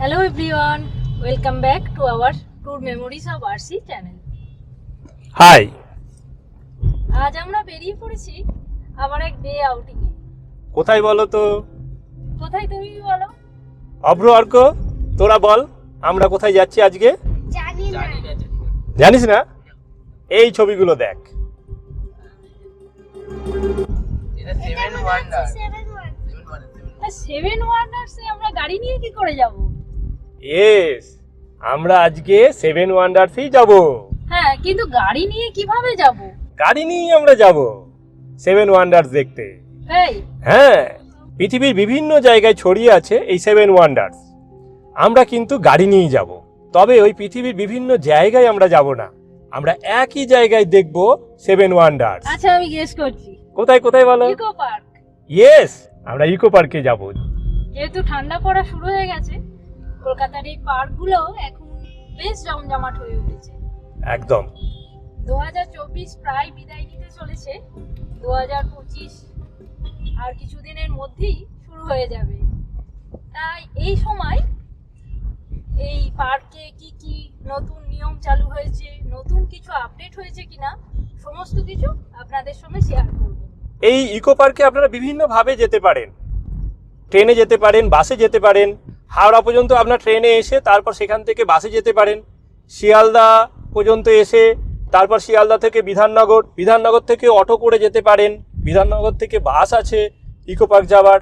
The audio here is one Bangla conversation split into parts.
Hello everyone welcome back to our tour memories of RC channel hi আজ আমরা বেরিয়ে পড়েছি আবার এক ডে আউটিং এ। কোথায় বলো তো? কোথায় তুমি বলো? অভ্র অর্ক তোরা বল আমরা কোথায় যাচ্ছি আজকে? জানি না। জানিস না? এই ছবিগুলো দেখ। এটা সেভেন ওয়ান্ডার সেভেন ওয়ান্ডার্সে আমরা গাড়ি নিয়ে কি করে যাব? ইয়েস আমরা আজকে সেভেন ওয়ান্ডার্সেই যাব। হ্যাঁ কিন্তু গাড়ি নিয়ে কীভাবে যাব? গাড়ি নিয়ে আমরা যাব সেভেন ওয়ান্ডার্স দেখতে। হ্যাঁ পৃথিবীর বিভিন্ন জায়গায় ছড়িয়ে আছে এই সেভেন ওয়ান্ডার্স আমরা কিন্তু গাড়ি নিয়েই যাব। তবে ওই পৃথিবীর বিভিন্ন জায়গায় আমরা যাব না। আমরা একই জায়গায় দেখব সেভেন ওয়ান্ডার্স আচ্ছা আমি গেস করছি। কোথায় কোথায় বলো? ইকো পার্ক ইয়েস আমরা ইকো পার্কে যাব। যেহেতু ঠান্ডা পড়া শুরু হয়ে গেছে কলকাতার এই পার্কগুলো এখন বেশ জমজমাট হয়ে উঠেছে। একদম। দু হাজার চব্বিশ প্রায় বিদায় নিতে চলেছে। দু হাজার পঁচিশ আর কিছুদিনের মধ্যেই শুরু হয়ে যাবে। তাই এই সময় এই পার্কে কি কি নতুন নিয়ম চালু হয়েছে নতুন কিছু আপডেট হয়েছে কিনা সমস্ত কিছু আপনাদের সঙ্গে শেয়ার করব। এই ইকো পার্কে আপনারা বিভিন্নভাবে যেতে পারেন। ট্রেনে যেতে পারেন বাসে যেতে পারেন হাওড়া পর্যন্ত আপনার ট্রেনে এসে তারপর সেখান থেকে বাসে যেতে পারেন। শিয়ালদা পর্যন্ত এসে তারপর শিয়ালদা থেকে বিধাননগর বিধাননগর থেকে অটো করে যেতে পারেন। বিধাননগর থেকে বাস আছে ইকো পার্ক যাওয়ার।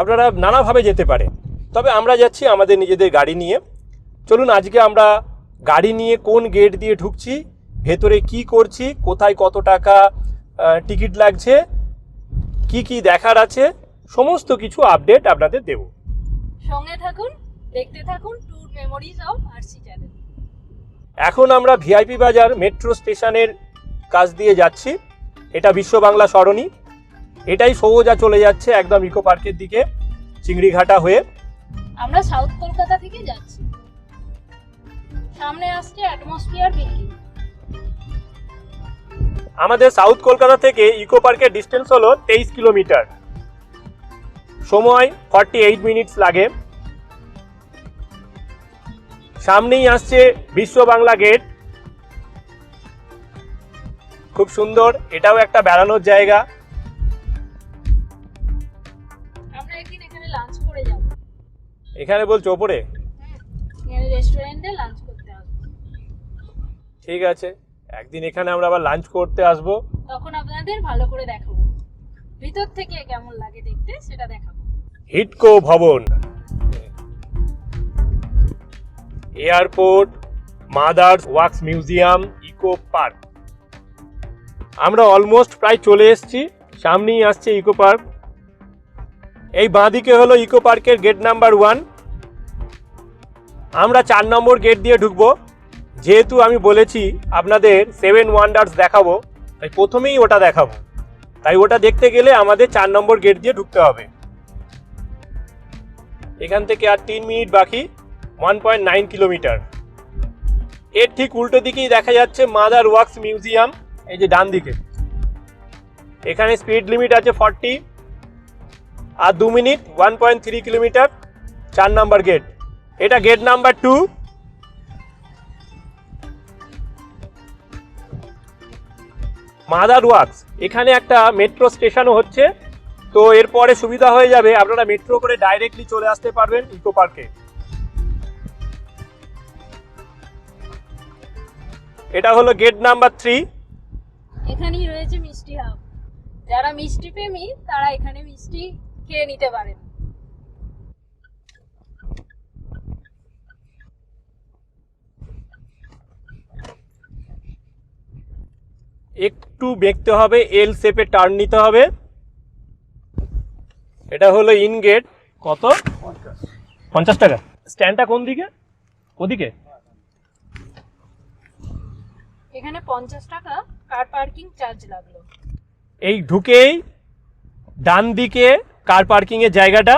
আপনারা নানাভাবে যেতে পারেন। তবে আমরা যাচ্ছি আমাদের নিজেদের গাড়ি নিয়ে। চলুন আজকে আমরা গাড়ি নিয়ে কোন গেট দিয়ে ঢুকছি, ভেতরে কি করছি, কোথায় কত টাকা টিকিট লাগছে, কি কি দেখার আছে, সমস্ত কিছু আপডেট আপনাদের দেব। সঙ্গে থাকুন দেখতে থাকুন tour memories of RC channel এখন আমরা ভিআইপি বাজার মেট্রো স্টেশনের কাছ দিয়ে যাচ্ছি। এটা বিশ্ব বাংলা সরণি। এটাই সোজা চলে যাচ্ছে একদম ইকো পার্কের দিকে চিংড়িঘাটা হয়ে। আমরা সাউথ কলকাতা থেকে যাচ্ছি। সামনে আসছে অ্যাটমসফিয়ার বিল্ডিং আমাদের সাউথ কলকাতা থেকে ইকো পার্কের ডিস্টেন্স হলো তেইশ কিলোমিটার সময় ফর্টি এইট মিনিটস লাগে। সামনেই আসছে বিশ্ব বাংলা গেট খুব সুন্দর এটাও একটা বেড়ানোর জায়গা। এখানে লাঞ্চ করে এখানে বলছো ওপরে? ঠিক আছে একদিন এখানে আমরা আবার লাঞ্চ করতে আসব। তখন আপনাদের ভালো করে দেখাবো। ভিতর থেকে কেমন লাগে দেখতে সেটা দেখাবো। Hidco Bhavan. Airport, mother's wax museum, eco park. আমরা অলমোস্ট প্রায় চলে এসেছি। সামনেই আসছে ইকো পার্ক। এই বাঁদিকে হলো ইকো পার্কের গেট নাম্বার ওয়ান। আমরা চার নম্বর গেট দিয়ে ঢুকবো। যেহেতু আমি বলেছি আপনাদের সেভেন ওয়ান্ডার্স দেখাবো, তাই প্রথমেই ওটা দেখাবো। তাই ওটা দেখতে গেলে আমাদের চার নম্বর গেট দিয়ে ঢুকতে হবে। এখান থেকে আর তিন মিনিট বাকি ওয়ান পয়েন্ট নাইন কিলোমিটার এর ঠিক উল্টো দিকেই দেখা যাচ্ছে মাদার ওয়াক্স মিউজিয়াম, এই যে ডান দিকে। এখানে স্পিড লিমিট আছে ফর্টি আর দু minute one point three kilometre চার নাম্বার গেট এটা gate number two mother wax এখানে একটা মেট্রো স্টেশনও হচ্ছে। তো এরপরে সুবিধা হয়ে যাবে, আপনারা মেট্রো করে ডাইরেক্টলি চলে আসতে পারবেন ইকো পার্কে। এটা হলো গেট নাম্বার থ্রি এখানেই রয়েছে মিষ্টি হাব যারা মিষ্টি প্রেমী, তারা এখানে মিষ্টি খেয়ে নিতে পারেন। একটু বেঁকতে হবে এল শেপে টার্ন নিতে হবে। এটা হলো ইন গেট কত? পঞ্চাশ টাকা। স্ট্যান্ডটা কোন দিকে? ওদিকে। এখানে পঞ্চাশ টাকা কার পার্কিং চার্জ লাগল। এই ঢুকেই ডান দিকে কার পার্কিং এর জায়গাটা।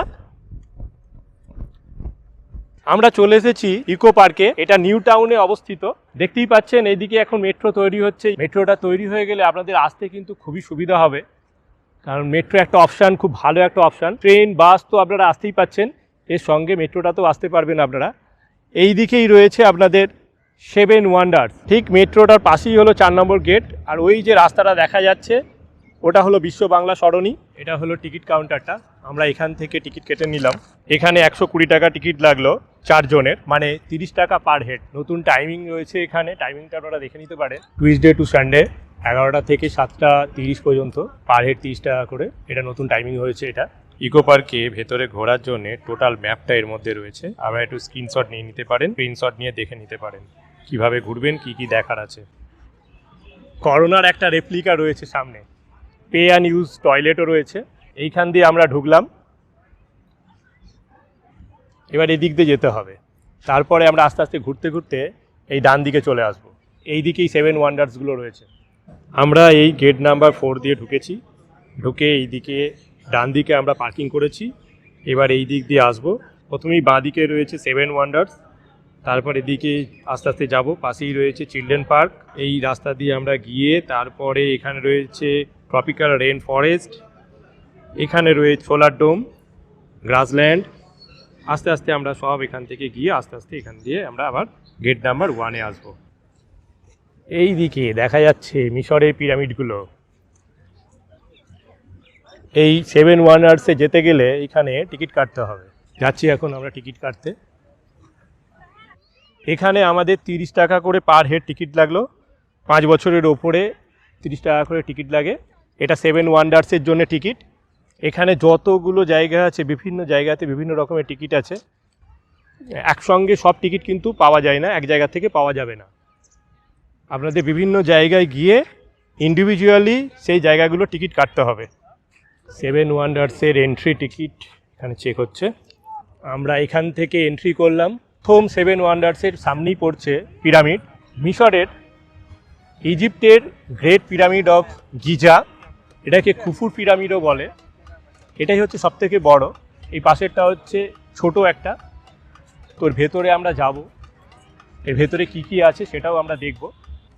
আমরা চলে এসেছি ইকো পার্কে। এটা নিউ টাউনে অবস্থিত। দেখতেই পাচ্ছেন, এইদিকে এখন মেট্রো তৈরি হচ্ছে। মেট্রোটা তৈরি হয়ে গেলে আপনাদের আসতে কিন্তু খুবই সুবিধা হবে। কারণ মেট্রো একটা অপশান, খুব ভালো একটা অপশান। ট্রেন, বাস তো আপনারা আসতেই পাচ্ছেন। এর সঙ্গে মেট্রোটাতেও আসতে পারবেন আপনারা। এই দিকেই রয়েছে আপনাদের সেভেন ওয়ান্ডার ঠিক মেট্রোটার পাশেই হলো চার নম্বর গেট। আর ওই যে রাস্তাটা দেখা যাচ্ছে, ওটা হলো বিশ্ব বাংলা সরণি। এটা হলো টিকিট কাউন্টারটা। আমরা এখান থেকে টিকিট কেটে নিলাম। এখানে একশো কুড়ি টাকা টিকিট লাগল চারজনের মানে তিরিশ টাকা পার হেড। নতুন টাইমিং রয়েছে এখানে টাইমিংটা আপনারা দেখে নিতে পারেন। টুইসডে টু সানডে এগারোটা থেকে সাতটা তিরিশ পর্যন্ত, পার হেড তিরিশ টাকা করে। এটা নতুন টাইমিং হয়েছে এটা। ইকো পার্কে ভেতরে ঘোরার জন্য টোটাল ম্যাপটা এর মধ্যে রয়েছে। আপনারা একটু স্ক্রিনশট নিয়ে নিতে পারেন স্ক্রিনশট নিয়ে দেখে নিতে পারেন। কীভাবে ঘুরবেন, কি কি দেখার আছে। করোনার একটা রেপ্লিকা রয়েছে সামনে। পে অ্যান্ড ইউজ টয়লেটও রয়েছে। এইখান দিয়ে আমরা ঢুকলাম। এবার এদিক দিয়ে যেতে হবে। তারপরে আমরা আস্তে আস্তে ঘুরতে ঘুরতে এই ডান দিকে চলে আসব। এই দিকেই সেভেন ওয়ান্ডার্সগুলো রয়েছে। আমরা এই গেট নাম্বার ফোর দিয়ে ঢুকেছি। ঢুকে এই দিকে ডান দিকে আমরা পার্কিং করেছি। এবার এই দিক দিয়ে আসব। প্রথমেই বাঁ দিকে রয়েছে সেভেন ওয়ান্ডার্স তারপর এদিকে আস্তে আস্তে যাব। পাশেই রয়েছে চিলড্রেন পার্ক এই রাস্তা দিয়ে আমরা গিয়ে তারপরে এখানে রয়েছে ট্রপিক্যাল রেন ফরেস্ট এখানে রয়েছে সোলার ডোম, গ্রাসল্যান্ড। আস্তে আস্তে আমরা সব এখান থেকে গিয়ে, আস্তে আস্তে এখান দিয়ে আমরা আবার গেট নাম্বার ওয়ানে আসব। এই দিকে দেখা যাচ্ছে মিশরের পিরামিডগুলো। এই সেভেন ওয়ানার্সে যেতে গেলে এখানে টিকিট কাটতে হবে। যাচ্ছি এখন আমরা টিকিট কাটতে। এখানে আমাদের তিরিশ টাকা করে পার হেড টিকিট লাগল। পাঁচ বছরের ওপরে তিরিশ টাকা করে টিকিট লাগে। এটা সেভেন ওয়ান্ডার্সের জন্য টিকিট। এখানে যতগুলো জায়গা আছে বিভিন্ন জায়গাতে বিভিন্ন রকমের টিকিট আছে। একসঙ্গে সব টিকিট কিন্তু পাওয়া যায় না এক জায়গা থেকে পাওয়া যাবে না। আপনাদের বিভিন্ন জায়গায় গিয়ে ইন্ডিভিজুয়ালি সেই জায়গাগুলো টিকিট কাটতে হবে। সেভেন ওয়ান্ডার্সের এন্ট্রি টিকিট এখানে চেক হচ্ছে। আমরা এখান থেকে এন্ট্রি করলাম। প্রথম সেভেন ওয়ান্ডার্সের সামনেই পড়ছে পিরামিড মিশরের ইজিপ্টের গ্রেট পিরামিড অফ গিজা এটাকে খুফুর পিরামিডও বলে। এটাই হচ্ছে সবথেকে বড়। এই পাশেরটা হচ্ছে ছোট একটা। তোর ভেতরে আমরা যাব। এর ভেতরে কি কি আছে সেটাও আমরা দেখব।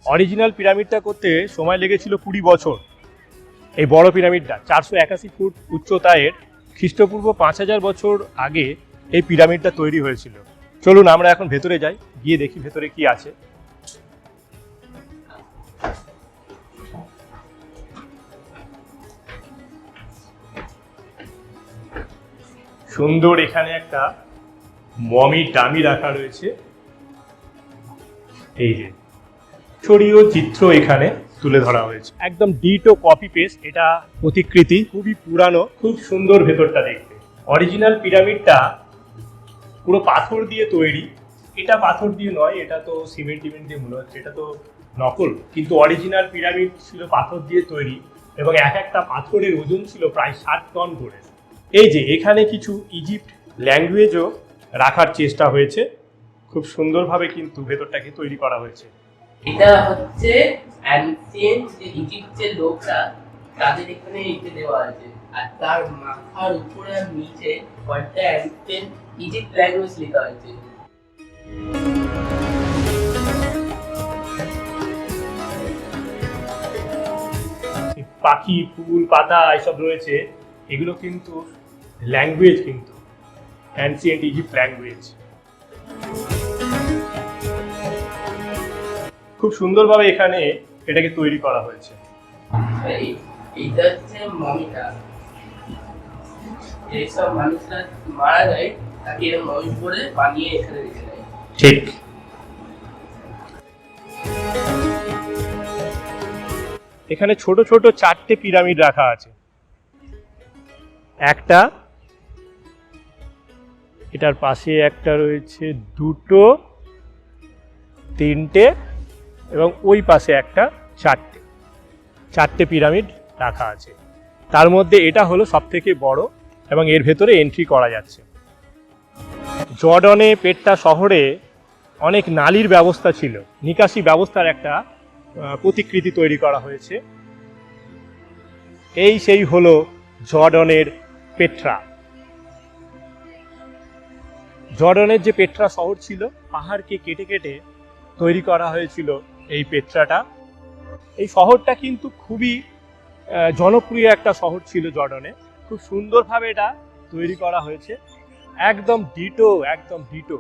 অরিজিনাল পিরামিডটা করতে সময় লেগেছিল কুড়ি বছর। এই বড় পিরামিডটা চারশো একাশি ফুট উচ্চতায়ের খ্রিস্টপূর্ব পাঁচ হাজার বছর আগে এই পিরামিডটা তৈরি হয়েছিল। চলুন আমরা এখন ভেতরে যাই, গিয়ে দেখি ভেতরে কি আছে। সুন্দর এখানে একটা মমি ডামি রাখা রয়েছে। এই যে, ছড়িও চিত্র এখানে তুলে ধরা হয়েছে। একদম ডিটো কপি পেস্ট, এটা প্রতিকৃতি, খুবই পুরানো, খুব সুন্দর ভেতরটা দেখতে। অরিজিনাল পিরামিডটা পুরো পাথর দিয়ে তৈরি। এটা পাথর দিয়ে নয়, এটা তো সিমেন্ট টিমেন্ট দিয়ে মনে হচ্ছে, এটা তো নকল। কিন্তু অরিজিনাল পিরামিড ছিল পাথর দিয়ে তৈরি এবং এক একটা পাথরের ওজন ছিল প্রায় ষাট টন করে। এই যে এখানে কিছু ইজিপ্ট ল্যাঙ্গুয়েজও রাখার চেষ্টা হয়েছে। খুব সুন্দরভাবে কিন্তু ভেতরটাকে তৈরি করা হয়েছে। এটা হচ্ছে অ্যানসিয়েন্ট যে ইজিপ্টের লোকরা তাদের এখানে এটা দেওয়া আছে। আর তার মাথার উপরে আর নিচে কয়েকটা অ্যানসিয়েন্ট ইজিপ্ট ল্যাঙ্গুয়েজ লেখা হয়েছে। পাখি ফুল পাতা এসব রয়েছে। এগুলো কিন্তু ল্যাঙ্গুয়েজ কিন্তু অ্যান্সিয়েন্ট ইজিপ্ট ল্যাঙ্গুয়েজ খুব সুন্দরভাবে এখানে এটাকে তৈরি করা হয়েছে। এইটা হচ্ছে মমিটা এইসব মানুষরা মারা যায় তাকে এরকম মমি করে বানিয়ে এখানে রেখে দেয়। ঠিক। এখানে ছোট ছোট চারটে পিরামিড রাখা আছে। একটা এটার পাশে একটা রয়েছে দুটো, তিনটে এবং ওই পাশে একটা চারটে। চারটে পিরামিড রাখা আছে। তার মধ্যে এটা হলো সব থেকে বড় এবং এর ভেতরে এন্ট্রি করা যাচ্ছে। জর্ডনে পেট্টা শহরে অনেক নালির ব্যবস্থা ছিল। নিকাশি ব্যবস্থার একটা প্রতিকৃতি তৈরি করা হয়েছে। এই সেই হলো জর্ডনের পেট্রা। জর্ডনের যে পেট্রা শহর ছিল, পাহাড়কে কেটে কেটে তৈরি করা হয়েছিল এই পেট্রাটা। এই শহরটা কিন্তু খুবই জনপ্রিয় একটা শহর ছিল জর্ডনে। খুব সুন্দরভাবে এটা তৈরি করা হয়েছে। একদম ডিটো একদম ডিটো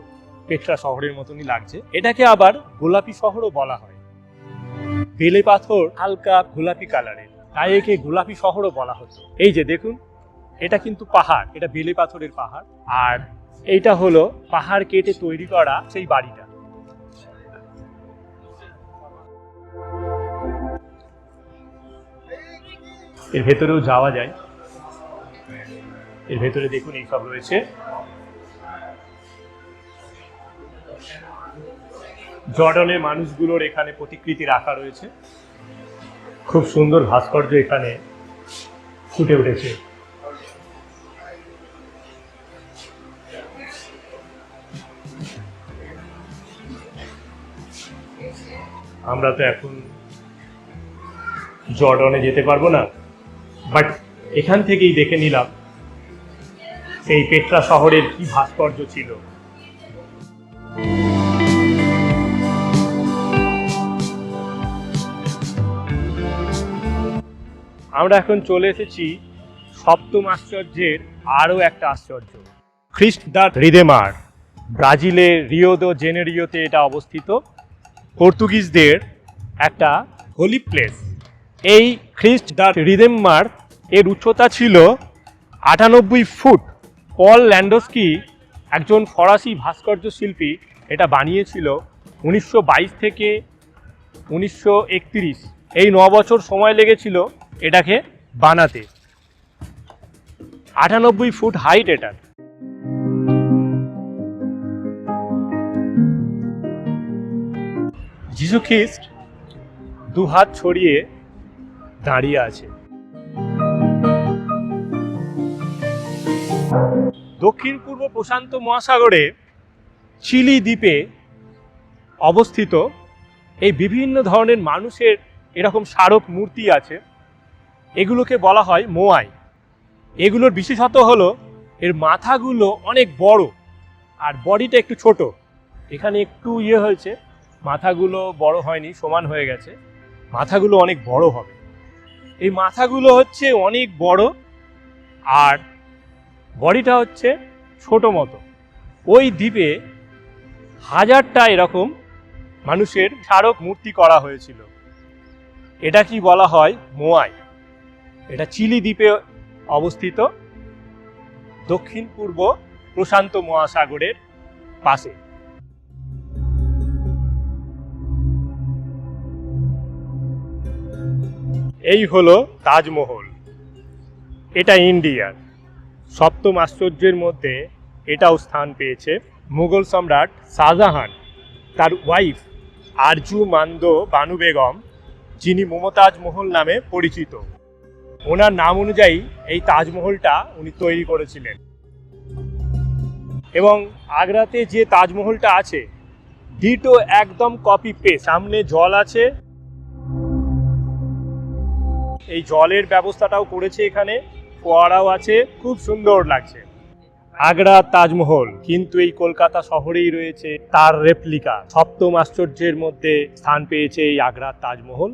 পেট্রা শহরের মতনই লাগছে। এটাকে আবার গোলাপি শহরও বলা হয়। বেলে পাথর হালকা গোলাপি কালারের। তাই একে গোলাপি শহরও বলা হতো। এই যে দেখুন, এটা কিন্তু পাহাড়, এটা বেলে পাথরের পাহাড়। আর এইটা হলো পাহাড় কেটে তৈরি করা সেই বাড়িটা। এর ভেতরেও যাওয়া যায়। এর ভেতরে দেখুন এইসব রয়েছে। জর্ডনের মানুষগুলোর এখানে প্রতিকৃতি রাখা রয়েছে। খুব সুন্দর ভাস্কর্য এখানে ফুটে উঠেছে। আমরা তো এখন জর্ডনে যেতে পারব না। বাট এখান থেকেই দেখে নিলাম সেই পেট্রা শহরের কি ভাস্কর্য ছিল। আমরা এখন চলে এসেছি সপ্তম আশ্চর্যের আরও একটা আশ্চর্য। খ্রিস্ট দা রিদেমার, ব্রাজিলের রিও দো জেনেরিওতে এটা অবস্থিত। পর্তুগিজদের একটা হোলি প্লেস। এই খ্রিস্ট দ্য রিদেমার এর উচ্চতা ছিল আটানব্বই ফুট। পল ল্যান্ডস্কি একজন ফরাসি ভাস্কর্য শিল্পী এটা বানিয়েছিল উনিশশো বাইশ থেকে উনিশশো একত্রিশ। এই ন বছর সময় লেগেছিল এটাকে বানাতে। আটানব্বই ফুট হাইট এটার। যিশু খ্রিস্ট দু হাত ছড়িয়ে দাঁড়িয়ে আছে। দক্ষিণ পূর্ব প্রশান্ত মহাসাগরে চিলি দ্বীপে অবস্থিত এই বিভিন্ন ধরনের মানুষের এরকম স্মারক মূর্তি আছে। এগুলোকে বলা হয় মোয়াই। এগুলোর বিশেষত হলো এর মাথাগুলো অনেক বড় আর বডিটা একটু ছোট। এখানে একটু ইয়ে হয়েছে। মাথাগুলো বড় হয়নি, সমান হয়ে গেছে। মাথাগুলো অনেক বড় হবে। এই মাথাগুলো হচ্ছে অনেক বড়, আর বডিটা হচ্ছে ছোট মতো। ওই দ্বীপে হাজারটা এরকম মানুষের স্মারক মূর্তি করা হয়েছিল। এটা কি বলা হয় মোয়াই? এটা চিলি দ্বীপে অবস্থিত। দক্ষিণ পূর্ব প্রশান্ত মহাসাগরের পাশে। এই হলো তাজমহল। এটা ইন্ডিয়ার সপ্তম আশ্চর্যের মধ্যে এটাও স্থান পেয়েছে মুঘল সম্রাট শাহজাহান। তার ওয়াইফ আরজু মান্দ বানু বেগম, যিনি মমতাজ মহল নামে পরিচিত। ওনার নাম অনুযায়ী এই তাজমহলটা উনি তৈরি করেছিলেন। এবং আগ্রাতে যে তাজমহলটা আছে, ডিটো একদম কপি পে সামনে জল আছে এই জলের ব্যবস্থাটাও করেছে এখানে, ফোয়ারাও আছে, খুব সুন্দর লাগছে। আগ্রা তাজমহল, কিন্তু এই কলকাতা শহরেই রয়েছে তার রেপ্লিকা সপ্তম আশ্চর্যের মধ্যে স্থান পেয়েছে এই আগ্রার তাজমহল।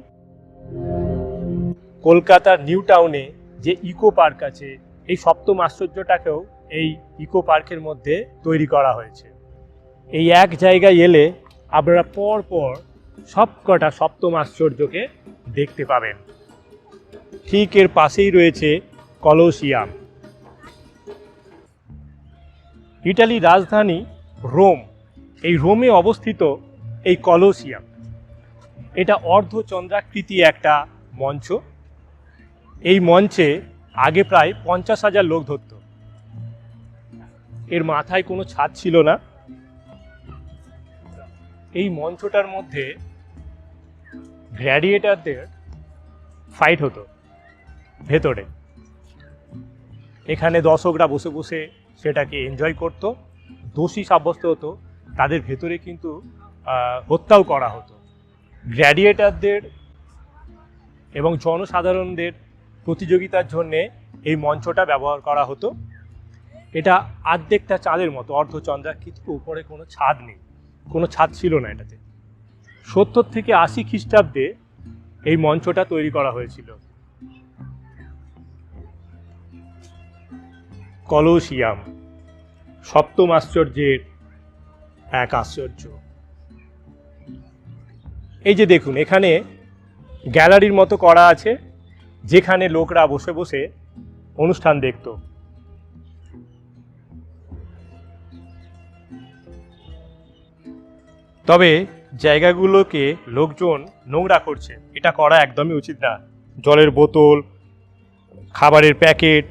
কলকাতার নিউ টাউনে যে ইকো পার্ক আছে, এই সপ্তম আশ্চর্যটাকেও এই ইকো পার্কের মধ্যে তৈরি করা হয়েছে। এই এক জায়গায় এলে আপনারা পর পর সবকটা সপ্তম আশ্চর্যকে দেখতে পাবেন। ঠিক এর পাশেই রয়েছে কলোসিয়াম। ইটালির রাজধানী রোম, এই রোমে অবস্থিত এই কলোসিয়াম। এটা অর্ধচন্দ্রাকৃতি একটা মঞ্চ। এই মঞ্চে আগে প্রায় পঞ্চাশ হাজার লোক ধরত। এর মাথায় কোনো ছাদ ছিল না। এই মঞ্চটার মধ্যে গ্র্যাডিয়েটারদের ফাইট হতো। ভেতরে। এখানে দর্শকরা বসে বসে সেটাকে এনজয় করত, দোষী সাব্যস্ত হতো, তাদের ভেতরে কিন্তু হত্যাও করা হতো। গ্র্যাডিয়েটারদের এবং জনসাধারণদের প্রতিযোগিতার জন্যে এই মঞ্চটা ব্যবহার করা হতো। এটা আর্ধেকটা চাঁদের মতো অর্ধচন্দ্রাকৃতি উপরে কোনো ছাদ নেই, কোনো ছাদ ছিল না এটাতে। সত্তর থেকে আশি খ্রিস্টাব্দে এই মঞ্চটা তৈরি করা হয়েছিল। কলোসিয়াম, সপ্তম আশ্চর্যের এক আশ্চর্য। এই যে দেখুন, এখানে গ্যালারির মতো করা আছে, যেখানে লোকরা বসে বসে অনুষ্ঠান দেখতো। তবে জায়গাগুলোকে লোকজন নোংরা করছে, এটা করা একদমই উচিত না। জলের বোতল, খাবারের প্যাকেট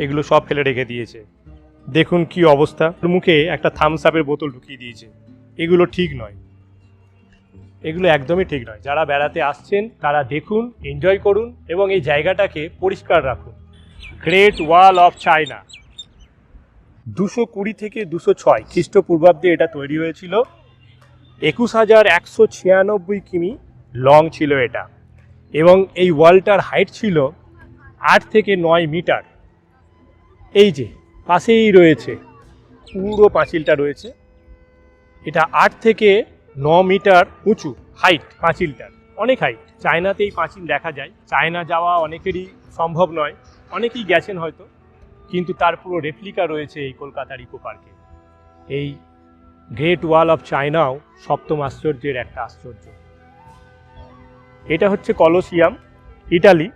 এগুলো সব ফেলে রেখে দিয়েছে। দেখুন কি অবস্থা। মুখে একটা থামস আপের বোতল ঢুকিয়ে দিয়েছে। এগুলো ঠিক নয়। এগুলো একদমই ঠিক নয়। যারা বেড়াতে আসছেন, তারা দেখুন এনজয় করুন এবং এই জায়গাটাকে পরিষ্কার রাখুন। গ্রেট ওয়াল অফ চায়না দুশো কুড়ি থেকে দুশো ছয় খ্রিস্টপূর্বাব্দে এটা তৈরি হয়েছিল। একুশ হাজার একশো ছিয়ানব্বই কিমি লং ছিল এটা। এবং এই ওয়ালটার হাইট ছিল আট থেকে নয় মিটার। এই যে, পাশেই রয়েছে, পুরো পাঁচিলটা রয়েছে। এটা আট থেকে ন মিটার উঁচু হাইট পাঁচিলটার। অনেক হাইট চায়নাতে এই পাঁচিল দেখা যায়। চায়না যাওয়া অনেকেরই সম্ভব নয়। অনেকেই গেছেন হয়তো। কিন্তু তার পুরো রেপ্লিকা রয়েছে এই কলকাতার ইকো পার্কে। এই গ্রেট ওয়াল অফ চায়নাও সপ্তম আশ্চর্যের একটা আশ্চর্য। এটা হচ্ছে কলোসিয়াম, ইটালি।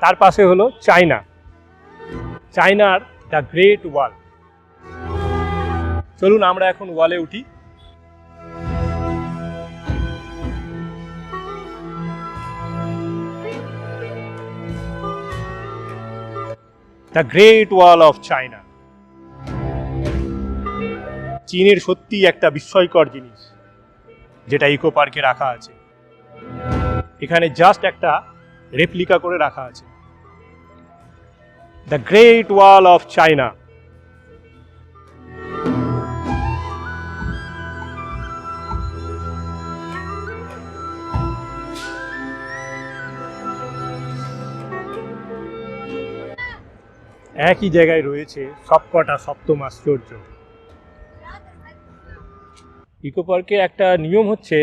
তার পাশে হলো চায়না। চায়নার দ্য গ্রেট ওয়াল। চলুন আমরা এখন ওয়ালে উঠি। The great wall of China. চীনের সত্যি একটা বিস্ময়কর জিনিস, যেটা ইকো পার্কে রাখা আছে। এখানে জাস্ট একটা রেপ্লিকা করে রাখা আছে। The great wall of China একই জায়গায় রয়েছে সবকটা সপ্তম আশ্চর্য। ইকো পার্কে একটা নিয়ম হচ্ছে,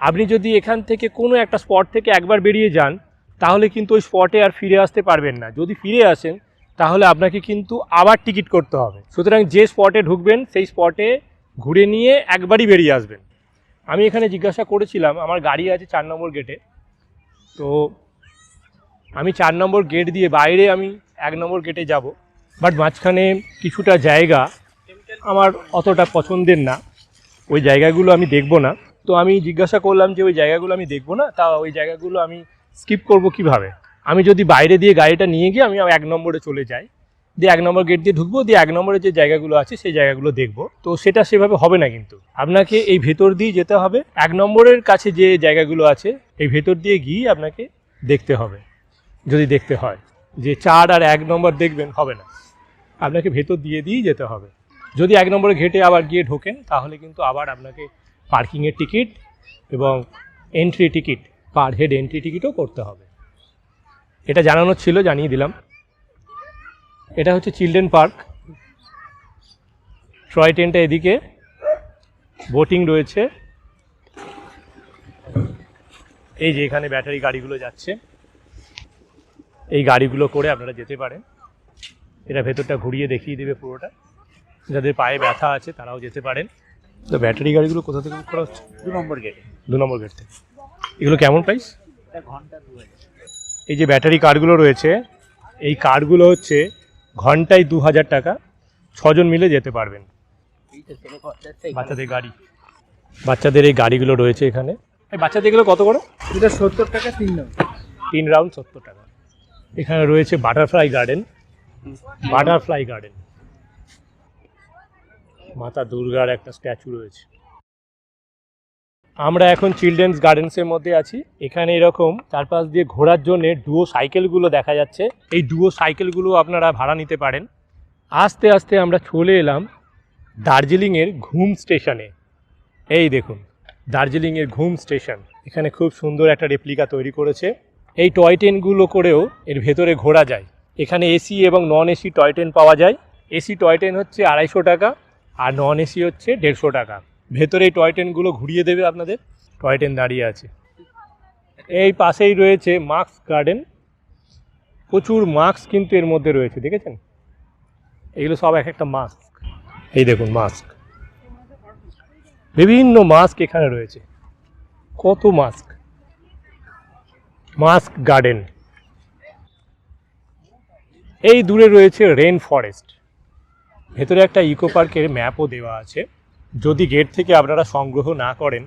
আপনি যদি এখান থেকে কোনো একটা স্পট থেকে একবার বেরিয়ে যান, তাহলে কিন্তু ওই স্পটে আর ফিরে আসতে পারবেন না। যদি ফিরে আসেন তাহলে আপনাকে কিন্তু আবার টিকিট করতে হবে। সুতরাং যে স্পটে ঢুকবেন, সেই স্পটে ঘুরে নিয়ে একবারই বেরিয়ে আসবেন। আমি এখানে জিজ্ঞাসা করেছিলাম, আমার গাড়ি আছে চার নম্বর গেটে তো আমি চার নম্বর গেট দিয়ে বাইরে আমি এক নম্বর গেটে যাব। বাট মাঝখানে কিছুটা জায়গা আমার অতটা পছন্দের না। ওই জায়গাগুলো আমি দেখব না। তো আমি জিজ্ঞাসা করলাম যে ওই জায়গাগুলো আমি দেখব না? তা ওই জায়গাগুলো আমি স্কিপ করব কীভাবে? আমি যদি বাইরে দিয়ে গাড়িটা নিয়ে গিয়ে আমি এক নম্বরে চলে যাই, দিয়ে এক নম্বর গেট দিয়ে ঢুকবো, দিয়ে এক নম্বরে যে জায়গাগুলো আছে সেই জায়গাগুলো দেখব। তো সেটা সেভাবে হবে না কিন্তু। আপনাকে এই ভেতর দিয়ে যেতে হবে। এক নম্বরের কাছে যে জায়গাগুলো আছে, এই ভেতর দিয়ে গিয়ে আপনাকে দেখতে হবে। যদি দেখতে হয় যে চার আর এক নম্বর দেখবেন, হবে না। আপনাকে ভেতর দিয়ে দিয়েই যেতে হবে। যদি এক নম্বরে ঘেটে আবার গিয়ে ঢোকেন, তাহলে কিন্তু আবার আপনাকে পার্কিংয়ের টিকিট এবং entry ticket per head entry টিকিটও করতে হবে। এটা জানানোর ছিল জানিয়ে দিলাম। এটা হচ্ছে চিলড্রেন পার্ক। টয় ট্রেনটা এদিকে বোটিং রয়েছে। এই যে এখানে ব্যাটারি গাড়িগুলো যাচ্ছে। এই গাড়িগুলো করে আপনারা যেতে পারেন। এটা ভেতরটা ঘুরিয়ে দেখিয়ে দেবে পুরোটা। যাদের পায়ে ব্যথা আছে তারাও যেতে পারেন। তো ব্যাটারি গাড়িগুলো কোথা থেকে বুক করা হচ্ছে? দু নম্বর গেট দু নম্বর গেট থেকে। এগুলো কেমন প্রাইস ঘণ্টা দু হাজার এই যে ব্যাটারি কারগুলো রয়েছে এই কারগুলো হচ্ছে ঘন্টায় দু হাজার টাকা ছজন মিলে যেতে পারবেন। বাচ্চাদের গাড়ি। বাচ্চাদের এই গাড়িগুলো রয়েছে এখানে। এই বাচ্চাদের এগুলো কত করে? এটা সত্তর টাকা তিন রাউন্ড তিন রাউন্ড সত্তর টাকা। এখানে রয়েছে বাটারফ্লাই গার্ডেন বাটারফ্লাই গার্ডেন মাতা দুর্গার একটা স্ট্যাচু রয়েছে। আমরা এখন চিলড্রেন্স গার্ডেন্সের মধ্যে আছি। এখানে এরকম চারপাশ দিয়ে ঘোরার জন্য ডুয়ো সাইকেলগুলো দেখা যাচ্ছে। এই ডুয়ো সাইকেলগুলো আপনারা ভাড়া নিতে পারেন। আস্তে আস্তে আমরা চলে এলাম দার্জিলিংয়ের ঘুম স্টেশনে এই দেখুন দার্জিলিংয়ের ঘুম স্টেশন এখানে খুব সুন্দর একটা রেপ্লিকা তৈরি করেছে। এই টয় ট্রেনগুলো করেও এর ভেতরে ঘোরা যায়। এখানে এসি এবং নন এসি টয় ট্রেন পাওয়া যায়। এসি টয় ট্রেন হচ্ছে আড়াইশো টাকা আর নন এসি হচ্ছে দেড়শো টাকা। ভেতরে এই টয় ট্রেনগুলো ঘুরিয়ে দেবে আপনাদের। টয় ট্রেন দাঁড়িয়ে আছে। এই পাশেই রয়েছে মার্কস গার্ডেন প্রচুর মাস্ক কিন্তু এর মধ্যে রয়েছে, দেখেছেন? এগুলো সব এক একটা মাস্ক এই দেখুন মাস্ক বিভিন্ন মাস্ক এখানে রয়েছে। কত মাস্ক মাস্ক গার্ডেন এই দূরে রয়েছে রেন ফরেস্ট ভেতরে একটা ইকো পার্কের ম্যাপও দেওয়া আছে। যদি গেট থেকে আপনারা সংগ্রহ না করেন,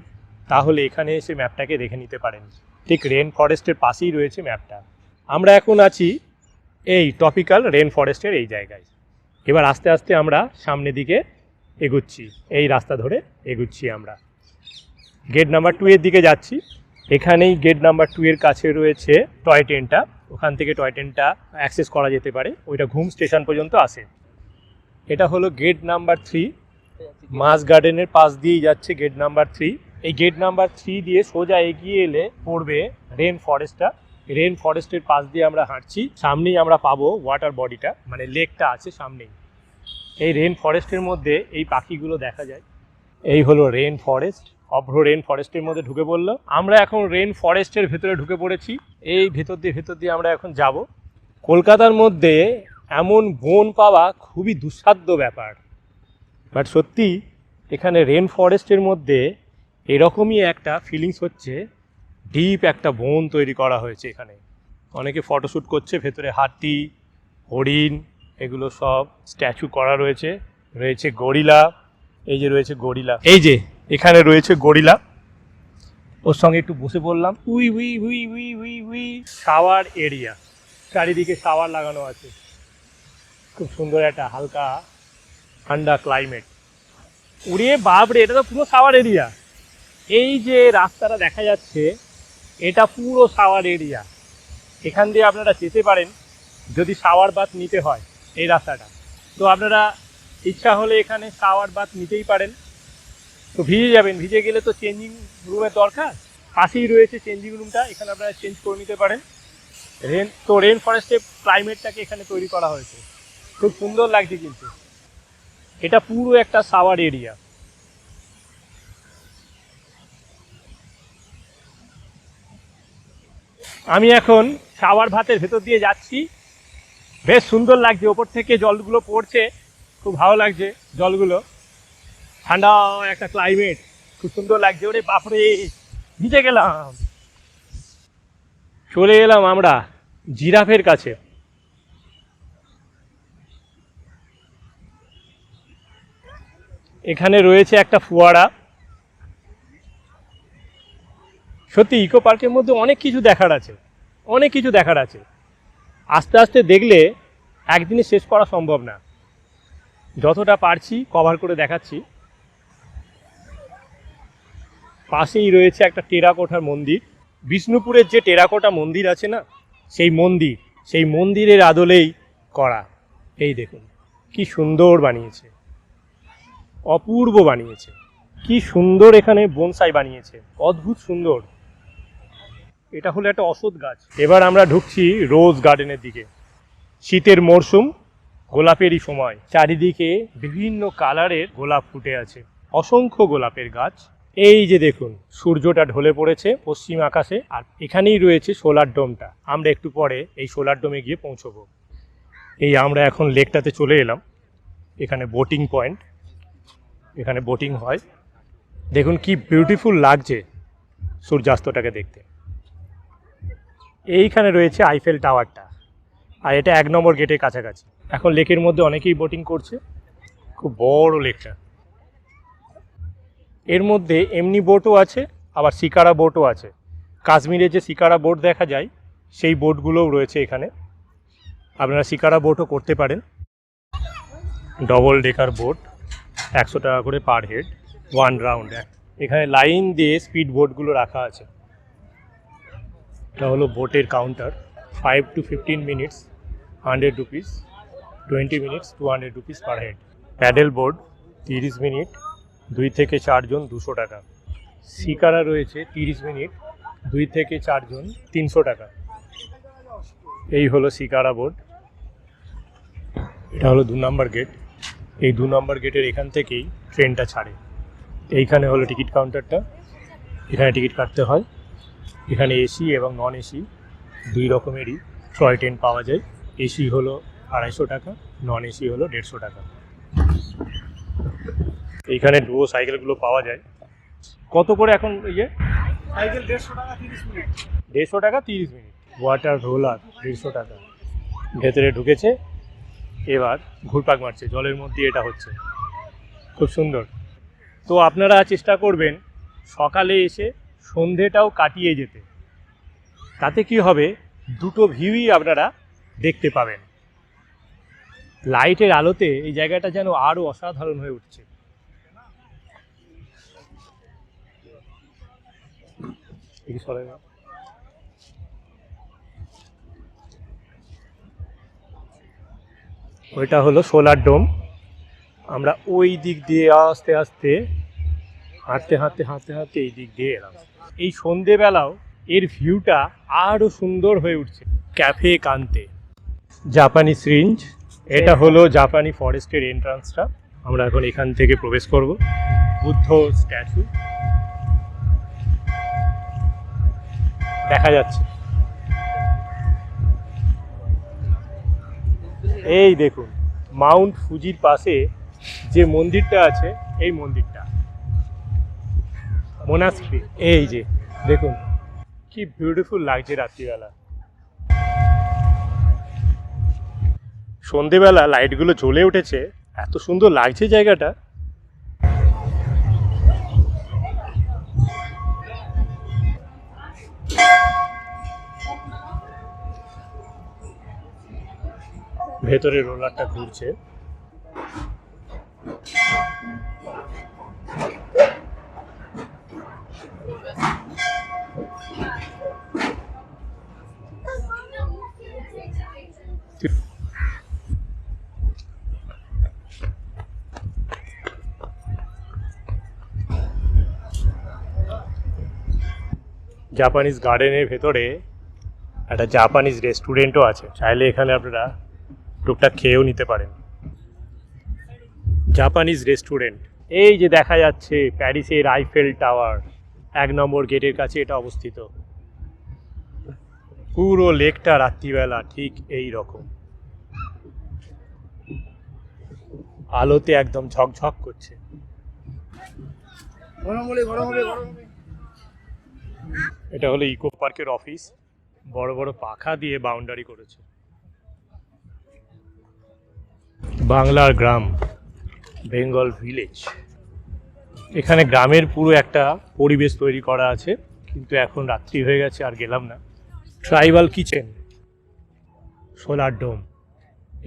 তাহলে এখানে এসে ম্যাপটাকে দেখে নিতে পারেন। ঠিক রেন ফরেস্টের পাশেই রয়েছে ম্যাপটা আমরা এখন আছি এই টপিক্যাল রেন ফরেস্টের এই জায়গায়। এবার আস্তে আস্তে আমরা সামনের দিকে এগুচ্ছি। এই রাস্তা ধরে এগুচ্ছি আমরা। গেট নাম্বার টু এর দিকে যাচ্ছি। এখানেই গেট নাম্বার টু এর কাছে রয়েছে টয় ট্রেনটা ওখান থেকে টয় ট্রেনটা অ্যাক্সেস করা যেতে পারে। ওইটা ঘুম স্টেশন পর্যন্ত আসে। এটা হলো গেট নাম্বার থ্রি মাস গার্ডেনের পাশ দিয়েই যাচ্ছে গেট নাম্বার থ্রি এই গেট নাম্বার থ্রি দিয়ে সোজা এগিয়ে এলে পড়বে রেন ফরেস্টটা রেন ফরেস্টের পাশ দিয়ে আমরা হাঁটছি, সামনেই আমরা পাবো ওয়াটার বডিটা মানে লেকটা আছে সামনেই। এই রেন ফরেস্টের মধ্যে এই পাখিগুলো দেখা যায়। এই হলো রেন ফরেস্ট অভ্র রেন ফরেস্টের মধ্যে ঢুকে পড়ল। আমরা এখন রেন ফরেস্টের ভেতরে ঢুকে পড়েছি। এই ভেতর দিয়ে ভেতর দিয়ে আমরা এখন যাব। কলকাতার মধ্যে এমন বন পাওয়া খুবই দুঃসাধ্য ব্যাপার। বাট সত্যি এখানে রেন ফরেস্টের মধ্যে এরকমই একটা ফিলিংস হচ্ছে ডিপ একটা বন তৈরি করা হয়েছে এখানে। অনেকে ফটোশ্যুট করছে, ভেতরে হাতি, হরিণ, এগুলো সব স্ট্যাচু করা রয়েছে। রয়েছে গরিলা এই যে রয়েছে গরিলা এই যে, এখানে রয়েছে গরিলা ওর সঙ্গে একটু বসে পড়লাম। We we we we we we. Shower area চারিদিকে শাওয়ার লাগানো আছে। খুব সুন্দর একটা হালকা ঠান্ডা ক্লাইমেট উড়ে বাপরে, এটা তো পুরো সাওয়ার এরিয়া এই যে রাস্তাটা দেখা যাচ্ছে, এটা পুরো সাওয়ার এরিয়া এখান দিয়ে আপনারা যেতে পারেন, যদি সাওয়ার বাথ নিতে হয় এই রাস্তাটা। তো আপনারা ইচ্ছা হলে এখানে শাওয়ার বাথ নিতেই পারেন। তো ভিজে যাবেন, ভিজে গেলে তো চেঞ্জিং রুমের দরকার। পাশেই রয়েছে চেঞ্জিং রুমটা এখানে আপনারা চেঞ্জ করে নিতে পারেন। রেন তো রেন ফরেস্টের ক্লাইমেটটাকে এখানে তৈরি করা হয়েছে। খুব সুন্দর লাগছে কিন্তু। এটা পুরো একটা শাওয়ার এরিয়া আমি এখন শাওয়ার ভাতের ভেতর দিয়ে যাচ্ছি। বেশ সুন্দর লাগছে, ওপর থেকে জলগুলো পড়ছে, খুব ভালো লাগছে জলগুলো। ঠান্ডা একটা ক্লাইমেট খুব সুন্দর লাগছে, ওরে বাপরে, ভিজে গেলাম। চলে এলাম আমরা জিরাফের কাছে। এখানে রয়েছে একটা ফোয়ারা। সত্যি ইকো পার্কের মধ্যে অনেক কিছু দেখার আছে। অনেক কিছু দেখার আছে। আস্তে আস্তে দেখলে একদিনে শেষ করা সম্ভব না। যতটা পারছি কভার করে দেখাচ্ছি। পাশেই রয়েছে একটা টেরাকোঠার মন্দির। বিষ্ণুপুরের যে টেরাকোটা মন্দির আছে না, সেই মন্দির, সেই মন্দিরের আদলেই করা। এই দেখুন, কি সুন্দর বানিয়েছে। অপূর্ব বানিয়েছে। কি সুন্দর এখানে বনসাই বানিয়েছে। অদ্ভুত সুন্দর। এটা হলো একটা অসৎ গাছ। এবার আমরা ঢুকছি রোজ গার্ডেনের দিকে। শীতের মরশুম, গোলাপেরই সময়। চারিদিকে বিভিন্ন কালারের গোলাপ ফুটে আছে। অসংখ্য গোলাপের গাছ। এই যে দেখুন, সূর্যটা ঢলে পড়েছে পশ্চিম আকাশে, আর এখানেই রয়েছে সোলার ডোমটা। আমরা একটু পরে এই সোলার ডোমে গিয়ে পৌঁছবো। এই আমরা এখন লেকটাতে চলে এলাম। এখানে বোটিং পয়েন্ট এখানে বোটিং হয়। দেখুন কি বিউটিফুল লাগছে সূর্যাস্তটাকে দেখতে। এইখানে রয়েছে আইফেল টাওয়ারটা আর এটা এক নম্বর গেটের কাছাকাছি। এখন লেকের মধ্যে অনেকেই বোটিং করছে। খুব বড় লেকটা এর মধ্যে এমনি বোটও আছে, আবার শিকারা বোটও আছে। কাশ্মীরে যে শিকারা বোট দেখা যায়, সেই বোটগুলোও রয়েছে এখানে। আপনারা শিকারা বোটও করতে পারেন। ডবল ডেকার বোট একশো টাকা করে পার হেড ওয়ান রাউন্ড এখানে লাইন দিয়ে স্পিড বোটগুলো রাখা আছে। এটা হলো বোটের counter five to fifteen minutes hundred rupees twenty minutes two hundred rupees per head paddle board তিরিশ মিনিট দুই থেকে চারজন দুশো টাকা। শিকারা রয়েছে, তিরিশ মিনিট দুই থেকে চারজন তিনশো টাকা। এই হলো শিকারা বোর্ড এটা হলো দু নম্বর গেট এই দু নম্বর গেটের এখান থেকেই ট্রেনটা ছাড়ে। এইখানে হলো টিকিট কাউন্টারটা। এখানে টিকিট কাটতে হয়। এখানে এসি এবং নন এসি দুই রকমেরই টয় ট্রেন পাওয়া যায়। এসি হলো আড়াইশো টাকা নন এসি হলো দেড়শো টাকা। এইখানে ডুয়ো সাইকেলগুলো পাওয়া যায়। কত করে এখন ইয়ে? সাইকেল দেড়শো টাকা তিরিশ মিনিট। দেড়শো টাকা তিরিশ মিনিট। ওয়াটার রোলার দেড়শো টাকা। ভেতরে ঢুকেছে। এবার ঘুরপাক মারছে, জলের মধ্যে এটা হচ্ছে। খুব সুন্দর। তো আপনারা চেষ্টা করবেন সকালে এসে সন্ধেটাও কাটিয়ে যেতে। তাতে কি হবে, দুটো ভিউই আপনারা দেখতে পাবেন। লাইটের আলোতে এই জায়গাটা যেন আরও অসাধারণ হয়ে উঠছে। সরে ওইটা হলো সোলার ডোম। আমরা ওই দিক দিয়ে আস্তে আস্তে হাঁটতে হাঁটতে হাঁটতে হাঁটতে এই দিক দিয়ে এলাম। এই সন্ধেবেলাও এর ভিউটা আরও সুন্দর হয়ে উঠছে। ক্যাফে কান্তে জাপানি সিরিঞ্জ এটা হলো জাপানি ফরেস্টের এন্ট্রান্সটা আমরা এখন এখান থেকে প্রবেশ করব। বুদ্ধ স্ট্যাচু দেখা যাচ্ছে। এই দেখুন, মাউন্ট ফুজির পাশে যে মন্দিরটা আছে, এই মন্দিরটা। মোনাস্ট্রি এই যে, দেখুন, কি বিউটিফুল লাগছে রাত্রিবেলা। সন্ধেবেলা লাইটগুলো জ্বলে উঠেছে, এত সুন্দর লাগছে জায়গাটা। ভেতরে রোলারটা ঘুরছে। জাপানিজ গার্ডেনের ভেতরে একটা জাপানিজ রেস্টুরেন্টও আছে। চাইলে এখানে আপনারা টুকটাক খেয়েও নিতে পারেন। জাপানিজ রেস্টুরেন্ট এই যে দেখা যাচ্ছে প্যারিসের আইফেল টাওয়ার এক নম্বর গেটের কাছে এটা অবস্থিত। পুরো লেকটা রাত্রিবেলা ঠিক এই রকম। আলোতে একদম ঝকঝক করছে। এটা হলো ইকো পার্কের অফিস বড় বড় পাখা দিয়ে বাউন্ডারি করেছে। বাংলার গ্রাম, বেঙ্গল ভিলেজ। এখানে গ্রামের পুরো একটা পরিবেশ তৈরি করা আছে, কিন্তু এখন রাত্রি হয়ে গেছে, আর গেলাম না। Tribal kitchen solar dome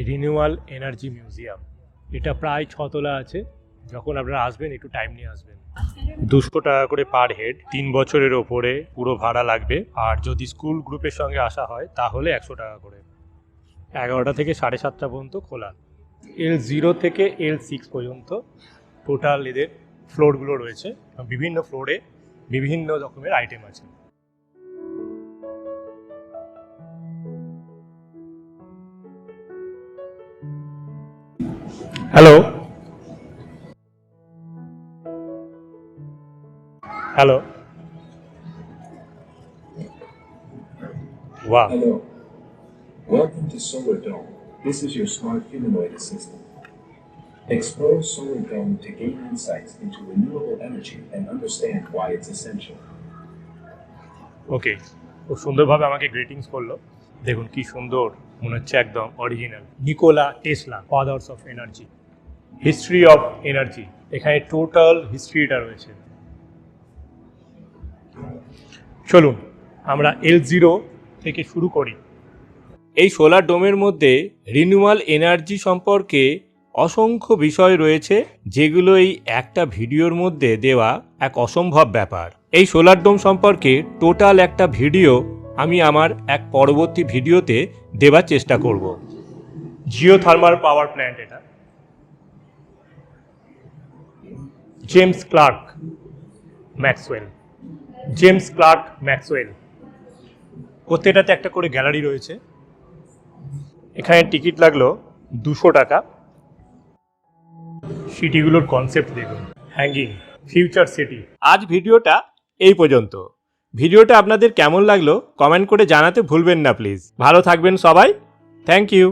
renewal energy museum এটা প্রায় ছতলা আছে, যখন আপনারা আসবেন, একটু টাইম নিয়ে আসবেন। দুশো টাকা করে পার হেড তিন বছরের ওপরে পুরো ভাড়া লাগবে। আর যদি স্কুল গ্রুপের সঙ্গে আসা হয়, তাহলে একশো টাকা করে। এগারোটা থেকে সাড়ে সাতটা পর্যন্ত খোলা। এল জিরো থেকে এল সিক্স পর্যন্ত টোটাল এদের ফ্লোরগুলো রয়েছে। বিভিন্ন ফ্লোরে বিভিন্ন রকমের আইটেম আছে। Hello hello Hello. Welcome to Solar Dome. This is your smart humanoid assistant. Explore Solar Dome to gain insights into renewable energy and understand why it's essential. Okay খুব সুন্দরভাবে আমাকে গ্রিটিংস করল দেখুন কি সুন্দর মনে হচ্ছে একদম original Nikola Tesla fathers of energy history of energy এখানে টোটাল হিস্ট্রিটা রয়েছে চলুন আমরা এল জিরো থেকে শুরু করি এই সোলার ডোমের মধ্যে রিনিউয়াল এনার্জি সম্পর্কে অসংখ্য বিষয় রয়েছে, যেগুলো এই একটা ভিডিওর মধ্যে দেওয়া এক অসম্ভব ব্যাপার। এই সোলার ডোম সম্পর্কে টোটাল একটা ভিডিও আমি আমার এক পরবর্তী ভিডিওতে দেওয়ার চেষ্টা করব। জিও থার্মাল পাওয়ার প্ল্যান্ট এটা। James Clerk Maxwell. James Clerk Maxwell. প্রত্যেকটাতে একটা করে গ্যালারি রয়েছে। এখানে টিকিট লাগল দুশো টাকা। সিটিগুলোর কনসেপ্ট দেখুন। হ্যাঙ্গিং ফিউচার সিটি আজ ভিডিওটা এই পর্যন্ত। ভিডিওটা আপনাদের কেমন লাগল কমেন্ট করে জানাতে ভুলবেন না প্লিজ ভালো থাকবেন সবাই। Thank you